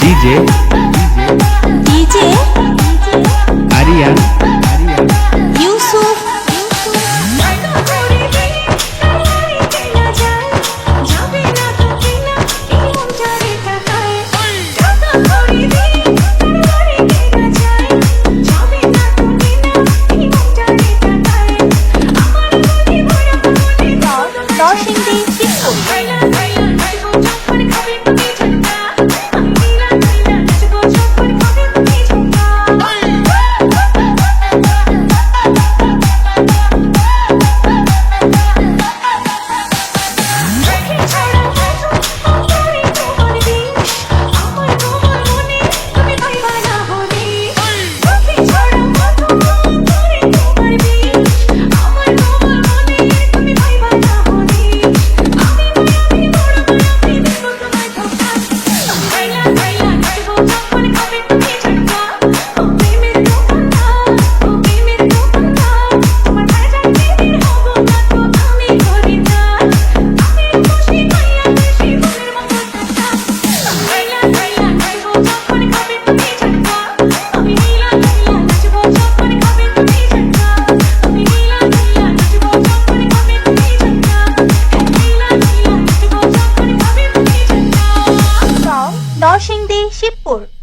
DJ DJ Ariana 허싱디 씨뿔